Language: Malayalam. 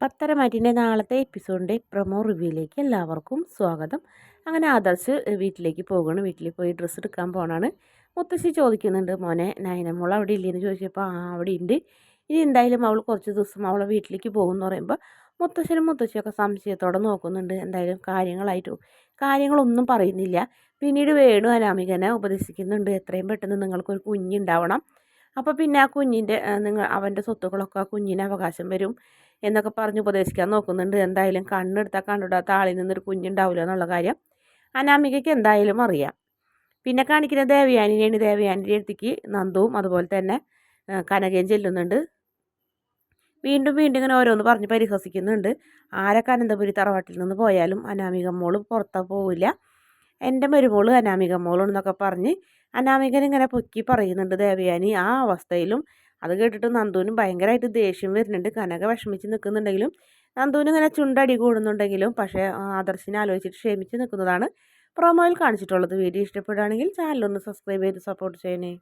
പത്തരമാറ്റിന്റെ നാളത്തെ എപ്പിസോഡിന്റെ പ്രൊമോ റിവ്യൂയിലേക്ക് എല്ലാവർക്കും സ്വാഗതം. അങ്ങനെ ആദർശ് വീട്ടിലേക്ക് പോകണം വീട്ടിൽ പോയി ഡ്രസ്സ് എടുക്കാൻ പോകണമാണ് മുത്തശ്ശി ചോദിക്കുന്നുണ്ട് മോനെ നയനമോൾ അവിടെ ഇല്ലെന്ന് ചോദിച്ചപ്പോൾ ആ അവിടെ ഉണ്ട് ഇനി എന്തായാലും അവൾ കുറച്ച് ദിവസം അവളെ വീട്ടിലേക്ക് പോകുമെന്ന് പറയുമ്പോൾ മുത്തശ്ശനും മുത്തശ്ശിയൊക്കെ സംശയത്തോടെ നോക്കുന്നുണ്ട്. എന്തായാലും കാര്യങ്ങളായിട്ട് കാര്യങ്ങളൊന്നും പറയുന്നില്ല. പിന്നീട് വേണു അനാമികനെ ഉപദേശിക്കുന്നുണ്ട്. എത്രയും പെട്ടെന്ന് നിങ്ങൾക്കൊരു കുഞ്ഞുണ്ടാവണം. അപ്പോൾ പിന്നെ ആ കുഞ്ഞിന്റെ നിങ്ങൾ അവന്റെ സ്വത്തുക്കളൊക്കെ ആ കുഞ്ഞിന് അവകാശം വരും എന്നൊക്കെ പറഞ്ഞ് ഉപദേശിക്കാൻ നോക്കുന്നുണ്ട്. എന്തായാലും കണ്ണെടുത്താൽ കണ്ടിടാത്ത ആളിൽ നിന്നൊരു കുഞ്ഞുണ്ടാവില്ല എന്നുള്ള കാര്യം അനാമികയ്ക്ക് എന്തായാലും അറിയാം. പിന്നെ കാണിക്കുന്ന ദേവയാനിനെയാണ് ദേവയാനിന്റെ അടുത്തേക്ക് നന്ദുവും അതുപോലെ തന്നെ കനകയും ചെല്ലുന്നുണ്ട്. വീണ്ടും വീണ്ടും ഇങ്ങനെ ഓരോന്ന് പറഞ്ഞ് പരിഹസിക്കുന്നുണ്ട്. ആരൊക്കെ അനന്തപുരി തറവാട്ടിൽ നിന്ന് പോയാലും അനാമിക മോൾ പുറത്താ പോവില്ല. എന്റെ മരുമോൾ അനാമിക മോളെന്നൊക്കെ പറഞ്ഞ് അനാമികൻ ഇങ്ങനെ പൊക്കി പറയുന്നുണ്ട് ദേവയാനി ആ അവസ്ഥയിലും അത് കേട്ടിട്ട് നന്ദുവിനും ഭയങ്കരമായിട്ട് ദേഷ്യം വരുന്നുണ്ട്. കനക വിഷമിച്ച് നിൽക്കുന്നുണ്ടെങ്കിലും നന്ദുവിന് ഇങ്ങനെ ചുണ്ടടി കൂടുന്നുണ്ടെങ്കിലും പക്ഷേ ആദർശിനെ ആലോചിച്ചിട്ട് ക്ഷമിച്ച് നിൽക്കുന്നതാണ് പ്രൊമോയിൽ കാണിച്ചിട്ടുള്ളത്. വീഡിയോ ഇഷ്ടപ്പെടുകയാണെങ്കിൽ ചാനലൊന്ന് സബ്സ്ക്രൈബ് ചെയ്ത് സപ്പോർട്ട് ചെയ്യണേ.